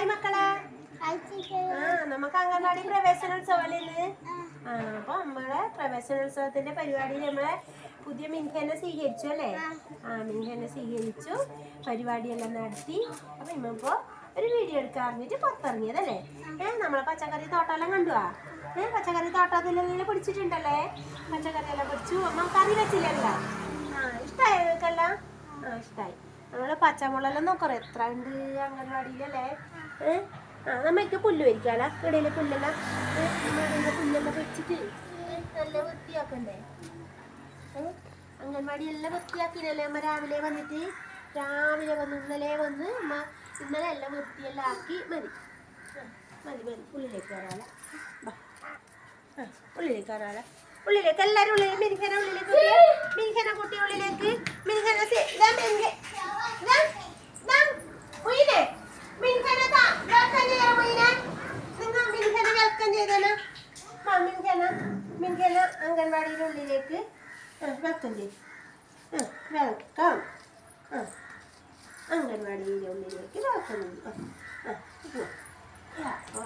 Hi മക്കളെ. ആ നമുക്ക് അംഗൻവാടി പ്രവേശനോത്സവമല്ലേ ഇന്ന്? ആ. അപ്പൊ നമ്മളെ പ്രവേശനോത്സവത്തിന്റെ പരിപാടിയിൽ നമ്മളെ പുതിയ മിൻഖേനെ സ്വീകരിച്ചു അല്ലേ? ആ. മിൻഖേനെ സ്വീകരിച്ചു. പരിപാടിയെല്ലാം നടത്തി. അപ്പൊ ഇമ്മപ്പോ ഒരു വീഡിയോ എടുക്കാൻ അറിഞ്ഞിട്ട് പുറത്തിറങ്ങിയതല്ലേ? ഏഹ് നമ്മളെ പച്ചക്കറി തോട്ടമെല്ലാം കണ്ടുവാ ഏഹ് പച്ചക്കറി തോട്ടത്തിലെല്ലാം പിടിച്ചിട്ടുണ്ടല്ലേ? പച്ചക്കറി എല്ലാം പിടിച്ചു. അമ്മ കറി വെച്ചില്ലല്ലോ ആ നിങ്ങൾക്കെല്ലാം ആ ഇഷ്ടായി. നമ്മൾ പച്ചമുളകെല്ലാം നോക്കറ എത്ര ഉണ്ട് ആ നമ്മക്ക് പുല്ല് വരിക്കാല ഇടയിലെ പുല്ലെല്ലാം പുല്ലെല്ലാം വെച്ചിട്ട് നല്ല വൃത്തിയാക്കണ്ടേ? അംഗൻവാടി എല്ലാം വൃത്തിയാക്കിനല്ലേ അമ്മ രാവിലെ വന്നിട്ട്? രാവിലെ വന്ന് ഇന്നലെ വന്ന് അമ്മ ഇന്നലെ എല്ലാം വൃത്തിയെല്ലാം ആക്കി മതി. മതി മതി. ഉള്ളിലേക്ക് വരാല ഉള്ളിലേക്ക് വരാല ഉള്ളിലേക്ക് എല്ലാവരും ഉള്ളിലേക്ക് മിനിഖന ഉള്ളിലേക്ക്. മിനിഖന കുട്ടി ഉള്ളിലേക്ക് മിനിക്കന വാ, മിനിക്കന, മിനിക്കന അംഗൻവാടിയുടെ ഉള്ളിലേക്ക് വെൽക്കം ചെയ്യും വെൽക്കം ആ അംഗൻവാടിയുടെ ഉള്ളിലേക്ക് വെൽക്കം ചെയ്തു ആ ആ,